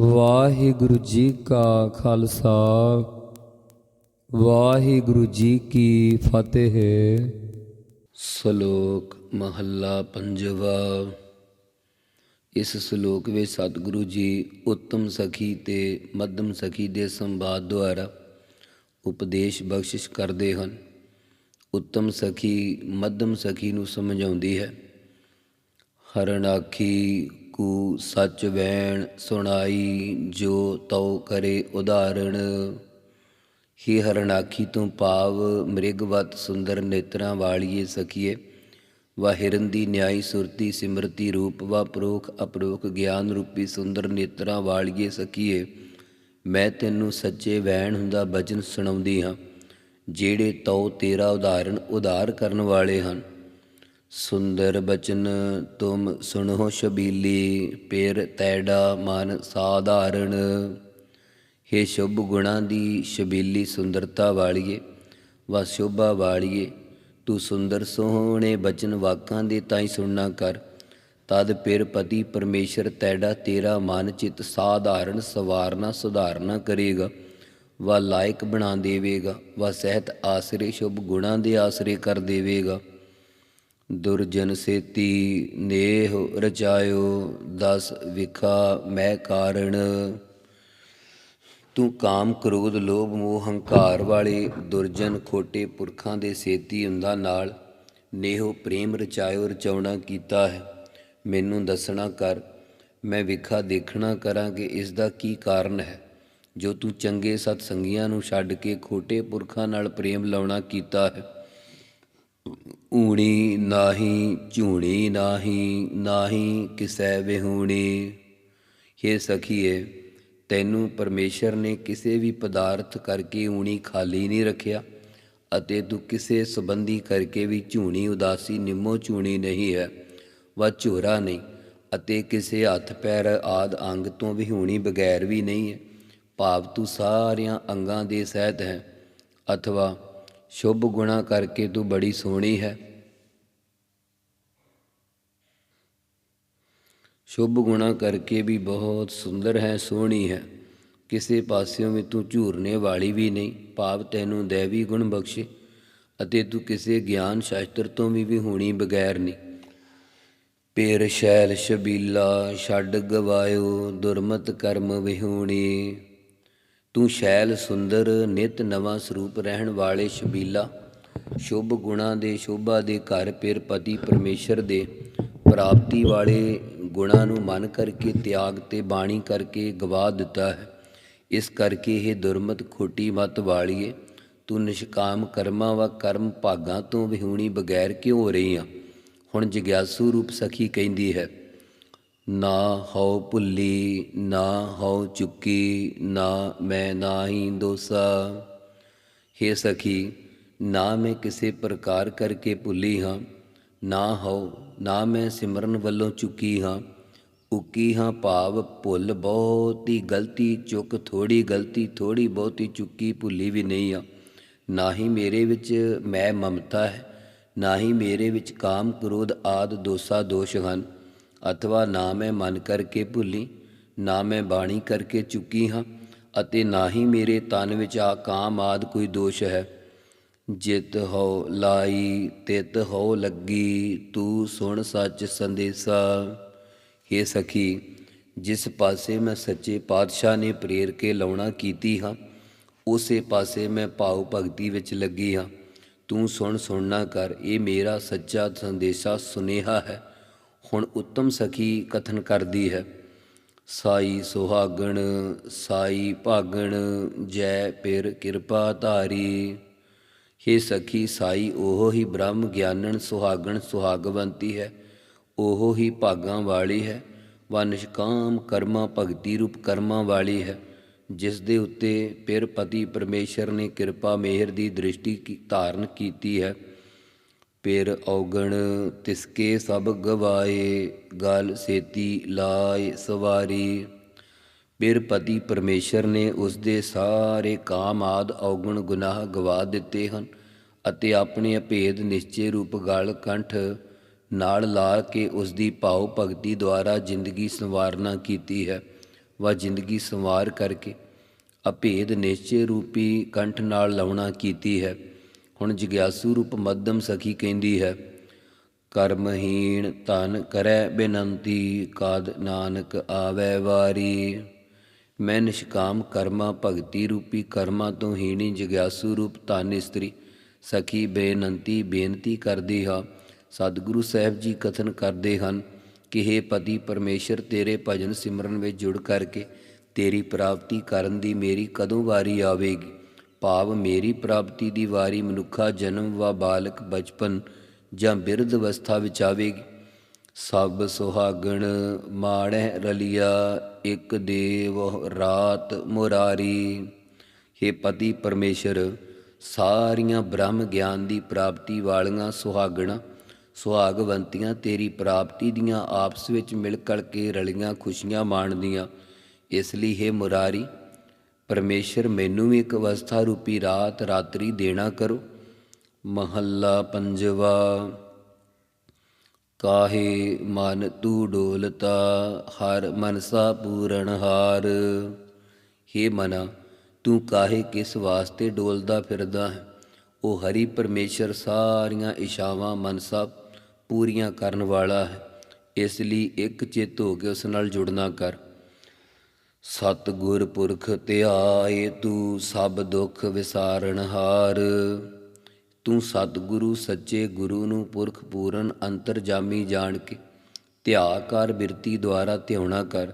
ਵਾਹਿਗੁਰੂ ਜੀ ਕਾ ਖਾਲਸਾ, ਵਾਹਿਗੁਰੂ ਜੀ ਕੀ ਫਤਿਹ। ਸ਼ਲੋਕ ਮਹੱਲਾ ਪੰਜਵਾ। ਇਸ ਸ਼ਲੋਕ ਵਿੱਚ ਸਤਿਗੁਰੂ ਜੀ ਉੱਤਮ ਸਖੀ ਤੇ ਮੱਧਮ ਸਖੀ ਦੇ ਸੰਵਾਦ ਦੁਆਰਾ ਉਪਦੇਸ਼ ਬਖਸ਼ਿਸ਼ ਕਰਦੇ ਹਨ। ਉੱਤਮ ਸਖੀ ਮੱਧਮ ਸਖੀ ਨੂੰ ਸਮਝਾਉਂਦੀ ਹੈ। ਹਰਣਾਖੀ ਕੂ ਸੱਚ ਵੈਣ ਸੁਣਾਈ ਜੋ ਤਉ ਕਰੇ ਉਦਾਹਰਣ। ਹੀ ਹਰਣਾਖੀ ਤੋਂ ਭਾਵ ਮ੍ਰਿਗਵਤ ਸੁੰਦਰ ਨੇਤਰਾਂ ਵਾਲੀਏ ਸਖੀਏ। ਵਾ ਹਿਰਨ ਦੀ ਨਿਆਈ ਸੁਰਤੀ ਸਿਮਰਤੀ ਰੂਪ ਵਾ ਪ੍ਰੋਖ ਅਪਰੋਖ ਗਿਆਨ ਰੂਪੀ ਸੁੰਦਰ ਨੇਤਰਾਂ ਵਾਲੀਏ ਸਖੀਏ। ਮੈਂ ਤੈਨੂੰ ਸੱਚੇ ਵੈਣ ਹੁੰਦਾ ਬਚਨ ਸੁਣਾਉਂਦੀ ਹਾਂ। ਜਿਹੜੇ ਤਉ ਤੇਰਾ ਉਦਾਹਰਣ ਉਧਾਰ ਕਰਨ ਵਾਲੇ ਹਨ। ਸੁੰਦਰ ਬਚਨ ਤੁਮ ਸੁਣੋ ਸ਼ਬੀਲੀ, ਪੇਰ ਤੈਡਾ ਮਨ ਸਾਧਾਰਣ। ਹੇ ਸ਼ੁਭ ਗੁਣਾਂ ਦੀ ਸ਼ਬੀਲੀ ਸੁੰਦਰਤਾ ਵਾਲੀਏ ਵਾ ਸ਼ੋਭਾ ਵਾਲੀਏ, ਤੂੰ ਸੁੰਦਰ ਸੋਹਣੇ ਬਚਨ ਵਾਕਾਂ ਦੇ ਤਾਈ ਸੁਣਨਾ ਕਰ। ਤਦ ਪਿਰ ਪਤੀ ਪਰਮੇਸ਼ਰ ਤੈਡਾ ਤੇਰਾ ਮਨ ਚਿਤ ਸਾਧਾਰਨ ਸਵਾਰਨਾ ਸੁਧਾਰਨਾ ਕਰੇਗਾ। ਵਾ ਲਾਇਕ ਬਣਾ ਦੇਵੇਗਾ ਵਾ ਸਹਿਤ ਆਸਰੇ ਸ਼ੁਭ ਗੁਣਾਂ ਦੇ ਆਸਰੇ ਕਰ ਦੇਵੇਗਾ। ਦੁਰਜਨ ਸੇਤੀ ਨੇਹ ਰਚਾਇਓ, ਦਸ ਵਿਖਾ ਮੈਂ ਕਾਰਣ। ਤੂੰ ਕਾਮ ਕ੍ਰੋਧ ਲੋਭ ਮੋਹ ਹੰਕਾਰ ਵਾਲੇ ਦੁਰਜਨ ਖੋਟੇ ਪੁਰਖਾਂ ਦੇ ਸੇਤੀ ਹੁੰਦਾ ਨਾਲ, ਨੇਹੋ ਪ੍ਰੇਮ ਰਚਾਇਓ, ਰਚਾਉਣਾ ਕੀਤਾ ਹੈ। ਮੈਨੂੰ ਦੱਸਣਾ ਕਰ, ਮੈਂ ਵਿਖਾ ਦੇਖਣਾ ਕਰਾਂ ਕਿ ਇਸ ਦਾ ਕੀ ਕਾਰਨ ਹੈ। ਜੋ ਤੂੰ ਚੰਗੇ ਸਤ ਸੰਗੀਆਂ ਨੂੰ ਛੱਡ ਕੇ ਖੋਟੇ ਪੁਰਖਾਂ ਨਾਲ ਪ੍ਰੇਮ ਲਾਉਣਾ ਕੀਤਾ ਹੈ ਊਣੀ ਨਾਹੀ, ਝੂਣੀ ਨਾਹੀ ਨਾਹੀ ਕਿਸੈ ਵਿਹੂਣੀ। ਹੇ ਸਖੀਏ, ਤੈਨੂੰ ਪਰਮੇਸ਼ਰ ਨੇ ਕਿਸੇ ਵੀ ਪਦਾਰਥ ਕਰਕੇ ਊਣੀ ਖਾਲੀ ਨਹੀਂ ਰੱਖਿਆ ਅਤੇ ਤੂੰ ਕਿਸੇ ਸੰਬੰਧੀ ਕਰਕੇ ਵੀ ਝੂਣੀ ਉਦਾਸੀ, ਨਿੰਮੋ ਝੂਣੀ ਨਹੀਂ ਹੈ। ਵਾ ਝੋਰਾ ਨਹੀਂ ਅਤੇ ਕਿਸੇ ਹੱਥ, ਪੈਰ ਆਦ ਅੰਗ ਤੋਂ ਵਿਹੂਣੀ ਬਗੈਰ ਵੀ ਨਹੀਂ ਹੈ। ਭਾਵ ਤੂੰ ਸਾਰਿਆਂ ਅੰਗਾਂ ਦੇ ਸਹਿਤ ਹੈ। ਅਥਵਾ ਸ਼ੁਭ ਗੁਣਾ ਕਰਕੇ ਤੂੰ ਬੜੀ ਸੋਹਣੀ ਹੈ। ਸ਼ੁਭ ਗੁਣਾ ਕਰਕੇ ਵੀ ਬਹੁਤ ਸੁੰਦਰ ਹੈ, ਸੋਹਣੀ ਹੈ। ਕਿਸੇ ਪਾਸਿਓਂ ਵੀ ਤੂੰ ਝੂਰਨੇ ਵਾਲੀ ਵੀ ਨਹੀਂ, ਭਾਵ ਤੈਨੂੰ ਦੇਵੀ ਗੁਣ ਬਖਸ਼ੇ ਅਤੇ ਤੂੰ ਕਿਸੇ ਗਿਆਨ ਸ਼ਾਸਤਰ ਤੋਂ ਵੀ ਵੀ ਹੋਣੀ ਬਗੈਰ ਨਹੀਂ। ਪੇਰ ਸ਼ੈਲ ਸ਼ਬੀਲਾ, ਛੱਡ ਗਵਾਇਓ ਦੁਰਮਤ ਕਰਮ ਵਿਹੂਣੀ। ਤੂੰ ਸ਼ੈਲ ਸੁੰਦਰ ਨਿਤ ਨਵਾਂ ਸਰੂਪ ਰਹਿਣ ਵਾਲੇ ਸ਼ਬੀਲਾ, ਸ਼ੁਭ ਗੁਣਾ ਦੇ ਸ਼ੋਭਾ ਦੇ ਘਰ ਪਿਰ ਪਤੀ ਪਰਮੇਸ਼ਰ ਦੇ ਪ੍ਰਾਪਤੀ ਵਾਲੇ ਗੁਣਾਂ ਨੂੰ ਮਨ ਕਰਕੇ ਤਿਆਗ ਤੇ ਬਾਣੀ ਕਰਕੇ ਗਵਾ ਦਿੱਤਾ ਹੈ। ਇਸ ਕਰਕੇ ਇਹ ਦੁਰਮਤ ਖੋਟੀ ਮਤ ਵਾਲੀਏ, ਤੂੰ ਨਿਸ਼ਕਾਮ ਕਰਮਾਂ ਵਾ ਕਰਮ ਭਾਗਾਂ ਤੋਂ ਵਿਹੂਣੀ ਬਗੈਰ ਕਿਉਂ ਹੋ ਰਹੀ ਆ ਹੁਣ ਜਿਗਿਆਸੂ ਰੂਪ ਸਖੀ ਕਹਿੰਦੀ ਹੈ ਨਾ ਹਉ ਭੁੱਲੀ, ਨਾ ਹਉ ਚੁੱਕੀ, ਨਾ ਮੈਂ ਨਾਹੀ ਦੋਸਾ। ਹੇ ਸਖੀ, ਨਾ ਮੈਂ ਕਿਸੇ ਪ੍ਰਕਾਰ ਕਰਕੇ ਭੁੱਲੀ ਹਾਂ। ਨਾ ਹਉ, ਨਾ ਮੈਂ ਸਿਮਰਨ ਵੱਲੋਂ ਚੁੱਕੀ ਹਾਂ। ਉਕੀ ਹਾਂ ਭਾਵ ਭੁੱਲ ਬਹੁਤੀ ਗਲਤੀ ਚੁੱਕ ਥੋੜੀ ਗਲਤੀ ਥੋੜੀ ਬਹੁਤੀ ਚੁੱਕੀ, ਭੁੱਲੀ ਵੀ ਨਹੀਂ ਆ ਨਾ ਹੀ ਮੇਰੇ ਵਿੱਚ ਮੈਂ ਮਮਤਾ ਹੈ ਨਾ ਹੀ ਮੇਰੇ ਵਿੱਚ ਕਾਮ ਕ੍ਰੋਧ ਆਦ ਦੋਸਾ ਦੋਸ਼ ਹਨ। ਅਥਵਾ ਨਾ ਮੈਂ ਮਨ ਕਰਕੇ ਭੁੱਲੀ, ਨਾ ਮੈਂ ਬਾਣੀ ਕਰਕੇ ਚੁੱਕੀ ਹਾਂ, ਅਤੇ ਨਾ ਹੀ ਮੇਰੇ ਤਨ ਵਿੱਚ ਆ ਕਾਮ ਆਦ ਕੋਈ ਦੋਸ਼ ਹੈ। ਜਿਤ ਹੋ ਲਾਈ, ਤਿਤ ਹੋ ਲੱਗੀ, ਤੂੰ ਸੁਣ ਸੱਚ ਸੰਦੇਸਾ। ਹੇ ਸਖੀ, ਜਿਸ ਪਾਸੇ ਮੈਂ ਸੱਚੇ ਪਾਤਸ਼ਾਹ ਨੇ ਪ੍ਰੇਰ ਕੇ ਲਾਉਣਾ ਕੀਤੀ ਹਾਂ, ਉਸੇ ਪਾਸੇ ਮੈਂ ਭਾਉ ਭਗਤੀ ਵਿੱਚ ਲੱਗੀ ਹਾਂ। ਤੂੰ ਸੁਣ ਸੁਣਨਾ ਕਰ, ਇਹ ਮੇਰਾ ਸੱਚਾ ਸੰਦੇਸ਼ਾ ਸੁਨੇਹਾ ਹੈ। ਹੁਣ ਉੱਤਮ ਸਖੀ ਕਥਨ ਕਰਦੀ ਹੈ। ਸਾਈ ਸੁਹਾਗਣ, ਸਾਈ ਭਾਗਣ, ਜੈ ਪਿਰ ਕਿਰਪਾ ਧਾਰੀ। ਹੇ ਸਖੀ ਸਾਈ, ਉਹ ਹੀ ਬ੍ਰਹਮ ਗਿਆਨਣ ਸੁਹਾਗਣ ਸੁਹਾਗਵੰਤੀ ਹੈ। ਉਹ ਹੀ ਭਾਗਾਂ ਵਾਲੀ ਹੈ। ਵਾ ਕਰਮਾ ਭਗਤੀ ਰੂਪ ਕਰਮਾਂ ਵਾਲੀ ਹੈ। ਜਿਸ ਦੇ ਉੱਤੇ ਪਿਰ ਪਤੀ ਪਰਮੇਸ਼ਰ ਨੇ ਕਿਰਪਾ ਮਿਹਰ ਦੀ ਦ੍ਰਿਸ਼ਟੀ ਧਾਰਨ ਕੀਤੀ ਹੈ। ਫਿਰ ਔਗਣ, ਤਿਸਕੇ ਸਭ ਗਵਾਏ, ਗਲ ਸੇਤੀ ਲਾਏ ਸਵਾਰੀ। ਫਿਰ ਪਤੀ ਪਰਮੇਸ਼ਰ ਨੇ ਉਸ ਦੇ ਸਾਰੇ ਕਾਮ ਆਦ ਔਗਣ ਗੁਨਾਹ ਗਵਾ ਦਿੱਤੇ ਹਨ ਅਤੇ ਆਪਣੇ ਅਭੇਦ ਨਿਸ਼ਚੇ ਰੂਪ ਗਲ ਕੰਠ ਨਾਲ ਲਾ ਕੇ ਉਸ ਦੀ ਭਾਉ ਭਗਤੀ ਦੁਆਰਾ ਜ਼ਿੰਦਗੀ ਸੰਵਾਰਨਾ ਕੀਤੀ ਹੈ। ਵਾ ਜ਼ਿੰਦਗੀ ਸੰਵਾਰ ਕਰਕੇ ਅਭੇਦ ਨਿਸ਼ਚੇ ਰੂਪੀ ਕੰਠ ਨਾਲ ਲਾਉਣਾ ਕੀਤੀ ਹੈ। ਹੁਣ ਜਿਗਿਆਸੂ ਰੂਪ ਮੱਧਮ ਸਖੀ ਕਹਿੰਦੀ ਹੈ, ਕਰਮਹੀਣ ਤਨ ਕਰੈ ਬੇਨੰਤੀ, ਕਾਦ ਨਾਨਕ ਆਵੈ ਵਾਰੀ। ਮੈਂ ਨਿਸ਼ਕਾਮ ਕਰਮਾ ਭਗਤੀ ਰੂਪੀ ਕਰਮਾਂ ਤੋਂ ਹੀਣੀ ਜਿਗਿਆਸੂ ਰੂਪ ਧਨ ਇਸਤਰੀ ਸਖੀ ਬੇਨੰਤੀ ਬੇਨਤੀ ਕਰਦੀ ਹਾਂ। ਸਤਿਗੁਰੂ ਸਾਹਿਬ ਜੀ ਕਥਨ ਕਰਦੇ ਹਨ ਕਿ हे ਪਤੀ ਪਰਮੇਸ਼ਰ, ਤੇਰੇ ਭਜਨ ਸਿਮਰਨ ਵਿੱਚ ਜੁੜ ਕਰਕੇ ਤੇਰੀ ਪ੍ਰਾਪਤੀ ਕਰਨ ਦੀ ਮੇਰੀ ਕਦੋਂ ਵਾਰੀ ਆਵੇਗੀ? ਭਾਵ ਮੇਰੀ ਪ੍ਰਾਪਤੀ ਦੀ ਵਾਰੀ ਮਨੁੱਖਾ ਜਨਮ ਵਾ ਬਾਲਕ ਬਚਪਨ ਜਾਂ ਬਿਰਧ ਅਵਸਥਾ ਵਿੱਚ ਆਵੇਗੀ। ਸਭ ਸੁਹਾਗਣ ਮਾਣੈ ਰਲਿਆ, ਇੱਕ ਦੇਵ ਰਾਤ ਮੁਰਾਰੀ। हे ਪਤੀ ਪਰਮੇਸ਼ਰ, ਸਾਰੀਆਂ ਬ੍ਰਹਮ ਗਿਆਨ ਦੀ ਪ੍ਰਾਪਤੀ ਵਾਲੀਆਂ ਸੁਹਾਗਣਾ, ਸੁਹਾਗਵੰਤੀਆਂ ਤੇਰੀ ਪ੍ਰਾਪਤੀ ਦੀਆਂ ਆਪਸ ਵਿੱਚ ਮਿਲ ਕਲ ਕੇ ਰਲੀਆਂ ਖੁਸ਼ੀਆਂ ਮਾਣਦੀਆਂ। ਇਸ ਲਈ ਹੈ ਮੁਰਾਰੀ ਪਰਮੇਸ਼ਰ ਮੈਨੂੰ ਵੀ ਇੱਕ ਅਵਸਥਾ ਰੂਪੀ ਰਾਤ ਰਾਤਰੀ ਦੇਣਾ ਕਰੋ। ਮਹੱਲਾ ਪੰਜਵਾ, ਕਾਹੇ ਮਨ ਤੂ ਡੋਲਤਾ, ਹਰ ਮਨਸਾ ਪੂਰਨ ਹਾਰ। हे ਮਨਾ, ਤੂੰ ਕਾਹੇ ਕਿਸ ਵਾਸਤੇ ਡੋਲਦਾ ਫਿਰਦਾ ਹੈ? ਉਹ ਹਰੀ ਪਰਮੇਸ਼ਰ ਸਾਰੀਆਂ ਇਸ਼ਾਵਾਂ ਮਨਸਾ ਪੂਰੀਆਂ ਕਰਨ ਵਾਲਾ ਹੈ। ਇਸ ਲਈ ਇੱਕ ਚਿੱਤ ਹੋ ਕੇ ਉਸ ਨਾਲ ਜੁੜਨਾ ਕਰ। ਸਤਗੁਰ ਪੁਰਖ ਧਿਆਏ, ਤੂੰ ਸਭ ਦੁੱਖ ਵਿਸਾਰਣਹਾਰ ਤੂੰ ਸਤਿਗੁਰੂ ਸੱਚੇ ਗੁਰੂ ਨੂੰ ਪੁਰਖ ਪੂਰਨ ਅੰਤਰਜਾਮੀ ਜਾਣ ਕੇ ਧਿਆ ਕਰ, ਬਿਰਤੀ ਦੁਆਰਾ ਧਿਆਉਣਾ ਕਰ,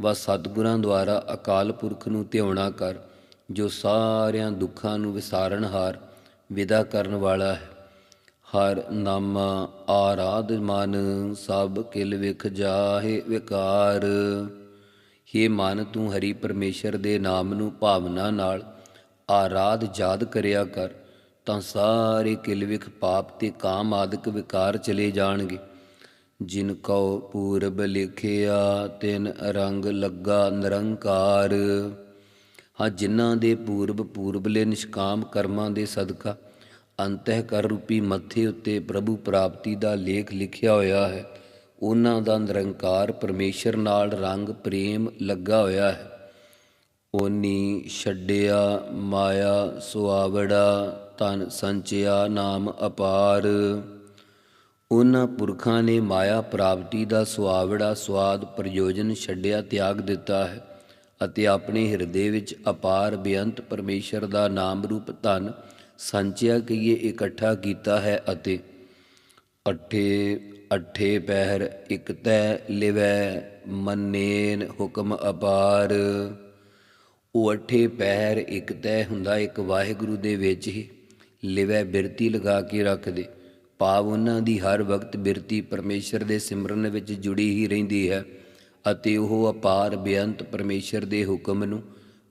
ਵਾ ਸਤਿਗੁਰਾਂ ਦੁਆਰਾ ਅਕਾਲ ਪੁਰਖ ਨੂੰ ਧਿਆਉਣਾ ਕਰ, ਜੋ ਸਾਰਿਆਂ ਦੁੱਖਾਂ ਨੂੰ ਵਿਸਾਰਣਹਾਰ ਵਿਦਾ ਕਰਨ ਵਾਲਾ ਹੈ। ਹਰ ਨਾਮਾ ਆਰਾਧ ਮਨ, ਸਭ ਕਿਲ ਵਿਖ ਜਾਹੇ ਵਿਕਾਰ। हे ਮਨ, ਤੂੰ ਹਰੀ ਪਰਮੇਸ਼ਰ ਦੇ ਨਾਮ ਨੂੰ ਭਾਵਨਾ ਨਾਲ ਆਰਾਧ ਯਾਦ ਕਰਿਆ ਕਰ, ਤਾਂ ਸਾਰੇ ਕਿਲਵਿਖ ਪਾਪ ਤੇ ਕਾਮ ਆਦਿਕ ਵਿਕਾਰ ਚਲੇ ਜਾਣਗੇ। ਜਿਨ ਕਉ ਪੂਰਬ ਲਿਖਿਆ, ਤਿਨ ਰੰਗ ਲੱਗਾ ਨਿਰੰਕਾਰ। ਹਾਂ, ਜਿਨ੍ਹਾਂ ਦੇ ਪੂਰਬ ਪੂਰਬਲੇ ਨਿਸ਼ਕਾਮ ਕਰਮਾਂ ਦੇ ਸਦਕਾ ਅੰਤਹਿ ਕਰ ਰੂਪੀ ਮੱਥੇ ਉੱਤੇ ਪ੍ਰਭੂ ਪ੍ਰਾਪਤੀ ਦਾ ਲੇਖ ਲਿਖਿਆ ਹੋਇਆ ਹੈ। ਉਹਨਾਂ ਦਾ ਨਿਰੰਕਾਰ ਪਰਮੇਸ਼ਰ ਨਾਲ ਰੰਗ ਪ੍ਰੇਮ ਲੱਗਾ ਹੋਇਆ ਹੈ। ਓਨੀ ਛੱਡਿਆ, ਮਾਇਆ ਸੁਆਵੜਾ ਤਨ ਸੰਚਿਆ ਨਾਮ ਅਪਾਰ। ਉਹਨਾਂ ਪੁਰਖਾਂ ਨੇ ਮਾਇਆ ਪ੍ਰਾਪਤੀ ਦਾ ਸੁਆਵੜਾ ਸਵਾਦ ਪ੍ਰਯੋਜਨ ਛੱਡਿਆ, ਤਿਆਗ ਦਿੱਤਾ ਹੈ ਅਤੇ ਆਪਣੇ ਹਿਰਦੇ ਵਿੱਚ ਅਪਾਰ, ਬੇਅੰਤ ਪਰਮੇਸ਼ਰ ਦਾ ਨਾਮ ਰੂਪ ਧਨ ਸੰਚਿਆ ਕਈਏ ਇਕੱਠਾ ਕੀਤਾ ਹੈ ਅਤੇ ਅਠੇ ਅਠੇ ਪਹਿਰ ਇਕ ਤੈ ਲਿਵੈ, ਮੰਨੇਨ ਹੁਕਮ ਅਪਾਰ। ਉਹ ਅਠੇ ਪਹਿਰ ਇੱਕ ਤੈ ਹੁੰਦਾ ਇੱਕ ਵਾਹਿਗੁਰੂ ਦੇ ਵਿੱਚ ਹੀ, ਲਿਵੈ ਬਿਰਤੀ ਲਗਾ ਕੇ ਰੱਖਦੇ ਭਾਵ ਉਹਨਾਂ ਦੀ ਹਰ ਵਕਤ ਬਿਰਤੀ ਪਰਮੇਸ਼ਰ ਦੇ ਸਿਮਰਨ ਵਿੱਚ ਜੁੜੀ ਹੀ ਰਹਿੰਦੀ ਹੈ ਅਤੇ ਉਹ ਅਪਾਰ ਬੇਅੰਤ ਪਰਮੇਸ਼ਰ ਦੇ ਹੁਕਮ ਨੂੰ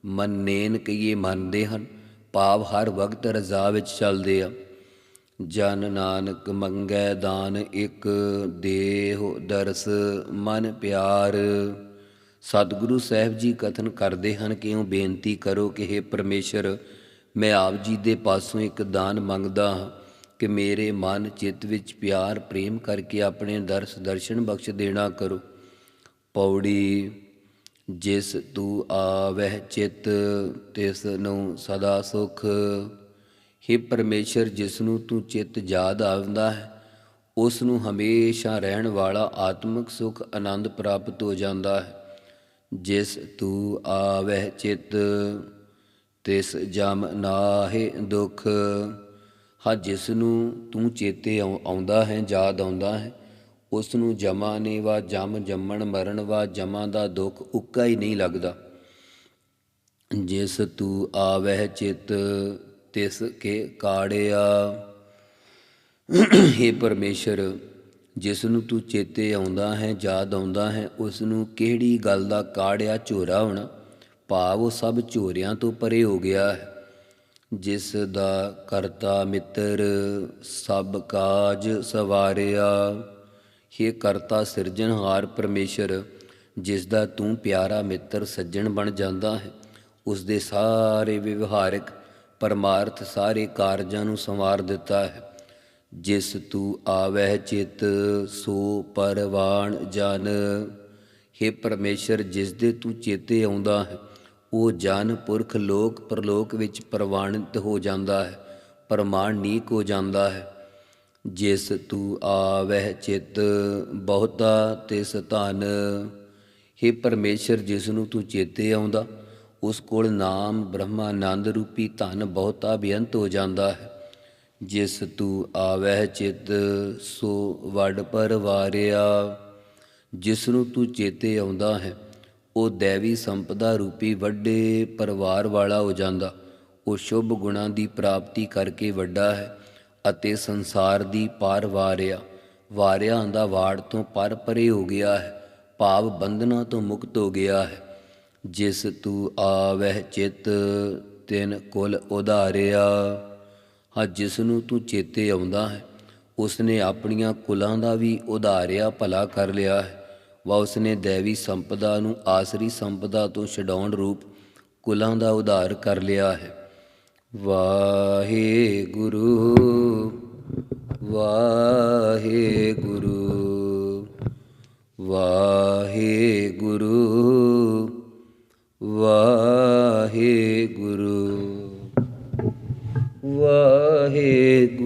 ਮੰਨੇਨ ਕਈਏ ਮੰਨਦੇ ਹਨ। ਭਾਵ ਹਰ ਵਕਤ ਰਜ਼ਾ ਵਿੱਚ ਚੱਲਦੇ ਆ। ਜਨ ਨਾਨਕ ਮੰਗੈ ਦਾਨ ਇੱਕ, ਦੇਹ ਦਰਸ ਮਨ ਪਿਆਰ। ਸਤਿਗੁਰੂ ਸਾਹਿਬ ਜੀ ਕਥਨ ਕਰਦੇ ਹਨ ਕਿ ਉਹ ਬੇਨਤੀ ਕਰੋ ਕਿ हे ਪਰਮੇਸ਼ਰ, ਮੈਂ ਆਪ ਜੀ ਦੇ ਪਾਸੋਂ ਇੱਕ ਦਾਨ ਮੰਗਦਾ ਹਾਂ ਕਿ ਮੇਰੇ ਮਨ ਚਿੱਤ ਵਿੱਚ ਪਿਆਰ, ਪ੍ਰੇਮ ਕਰਕੇ ਆਪਣੇ ਦਰਸ ਦਰਸ਼ਨ ਬਖਸ਼ ਦੇਣਾ ਕਰੋ। ਪੌੜੀ, ਜਿਸ ਤੂੰ ਆਵਹਿ ਚਿਤ, ਤਿਸ ਨੂੰ ਸਦਾ ਸੁਖ। हे ਪਰਮੇਸ਼ਰ, ਜਿਸ ਨੂੰ ਤੂੰ ਚਿੱਤ ਯਾਦ ਆਉਂਦਾ ਹੈ, ਉਸ ਨੂੰ ਹਮੇਸ਼ਾ ਰਹਿਣ ਵਾਲਾ ਆਤਮਿਕ ਸੁਖ ਆਨੰਦ ਪ੍ਰਾਪਤ ਹੋ ਜਾਂਦਾ ਹੈ। ਜਿਸ ਤੂੰ ਆਵਹਿ ਚਿਤ, ਤਿਸ ਜਮ ਨਾਹਿ ਦੁਖ, ਹਾ ਜਿਸ ਨੂੰ ਤੂੰ ਚੇਤੇ ਆਉ- ਆਉਂਦਾ ਹੈ, ਯਾਦ ਆਉਂਦਾ ਹੈ, ਉਸ ਨੂੰ ਜਮਾ ਨੇ ਵਾ, ਜਮ ਜੰਮਣ ਮਰਨ ਵਾ, ਜਮਾ ਦਾ ਦੁੱਖ ਉੱਕਾ ਹੀ ਨਹੀਂ ਲੱਗਦਾ। ਜਿਸ ਤੂੰ ਆਵਹਿ ਚਿਤ ਤਿਸ ਕੇ ਕਾੜਿਆ। हे ਪਰਮੇਸ਼ਰ, ਜਿਸ ਨੂੰ ਤੂੰ ਚੇਤੇ ਆਉਂਦਾ ਹੈ, ਯਾਦ ਆਉਂਦਾ ਹੈ, ਉਸ ਨੂੰ ਕਿਹੜੀ ਗੱਲ ਦਾ ਕਾੜਿਆ ਝੋਰਾ ਹੋਣਾ? ਭਾਵ ਉਹ ਸਭ ਝੋਰਿਆਂ ਤੋਂ ਪਰੇ ਹੋ ਗਿਆ ਹੈ। ਜਿਸ ਦਾ ਕਰਤਾ ਮਿੱਤਰ ਸਭ ਕਾਜ ਸਵਾਰਿਆ। हे ਕਰਤਾ ਸਿਰਜਣਹਾਰ ਪਰਮੇਸ਼ਰ, ਜਿਸ ਦਾ ਤੂੰ ਪਿਆਰਾ ਮਿੱਤਰ ਸੱਜਣ ਬਣ ਜਾਂਦਾ ਹੈ, ਉਸ ਦੇ ਸਾਰੇ ਵਿਵਹਾਰਿਕ ਪਰਮਾਰਥ ਸਾਰੇ ਕਾਰਜਾਂ ਨੂੰ ਸੰਵਾਰ ਦਿੱਤਾ ਹੈ। ਜਿਸ ਤੂੰ ਆਵਹਿ ਚਿਤ, ਸੋ ਪਰਵਾਣ ਜਨ। हे ਪਰਮੇਸ਼ਰ, ਜਿਸ ਦੇ ਤੂੰ ਚੇਤੇ ਆਉਂਦਾ ਹੈ, ਉਹ ਜਨ ਪੁਰਖ ਲੋਕ ਪਰਲੋਕ ਵਿੱਚ ਪ੍ਰਵਾਨਿਤ ਹੋ ਜਾਂਦਾ ਹੈ ਪ੍ਰਮਾਣੀਕ ਹੋ ਜਾਂਦਾ ਹੈ। ਜਿਸ ਤੂੰ ਆਵਹਿ ਚਿਤ, ਬਹੁਤਾ ਤਿਸ ਧਨ। हे ਪਰਮੇਸ਼ਰ, ਜਿਸ ਨੂੰ ਤੂੰ ਚੇਤੇ ਆਉਂਦਾ ਉਸ ਕੋਲ ਨਾਮ ਬ੍ਰਹਮਾਨੰਦ ਰੂਪੀ ਧਨ ਬਹੁਤਾ ਬੇਅੰਤ ਹੋ ਜਾਂਦਾ ਹੈ। ਜਿਸ ਤੂੰ ਆਵਹਿ ਚਿਤ, ਸੋ ਵਡ ਪਰਵਾਰਿਆ ਜਿਸ ਨੂੰ ਤੂੰ ਚੇਤੇ ਆਉਂਦਾ ਹੈ, ਉਹ ਦੇਵੀ ਸੰਪਦਾ ਰੂਪੀ ਵੱਡੇ ਪਰਿਵਾਰ ਵਾਲਾ ਹੋ ਜਾਂਦਾ। ਉਹ ਸ਼ੁਭ ਗੁਣਾਂ ਦੀ ਪ੍ਰਾਪਤੀ ਕਰਕੇ ਵੱਡਾ ਹੈ ਅਤੇ ਸੰਸਾਰ ਦੀ ਪਾਰ ਵਾਰਿਆ। ਵਾਰਿਆਂ ਦਾ ਵਾੜ ਤੋਂ ਪਰ ਪਰੇ ਹੋ ਗਿਆ ਹੈ, ਭਾਵ ਬੰਧਨਾਂ ਤੋਂ ਮੁਕਤ ਹੋ ਗਿਆ ਹੈ। ਜਿਸ ਤੂੰ ਆਵਹਿ ਚਿਤ, ਤਿਨ ਕੁਲ ਉਧਾਰਿਆ। ਹਾਂ ਜਿਸ ਨੂੰ ਤੂੰ ਚੇਤੇ ਆਉਂਦਾ ਹੈ, ਉਸਨੇ ਆਪਣੀਆਂ ਕੁਲਾਂ ਦਾ ਵੀ ਉਧਾਰਿਆ ਭਲਾ ਕਰ ਲਿਆ ਹੈ। ਵਾ ਉਸਨੇ ਦੇਵੀ ਸੰਪਦਾ ਨੂੰ ਆਸਰੀ ਸੰਪਦਾ ਤੋਂ ਛਡਾਉਣ ਰੂਪ ਕੁਲਾਂ ਦਾ ਉਧਾਰ ਕਰ ਲਿਆ ਹੈ। ਵਾਹਿਗੁਰੂ ਵਾਹਿਗੁਰੂ ਵਾਹਿਗੁਰੂ। ਵਾਹਿਗੁਰੂ ਵਾਹਿਗੁਰੂ।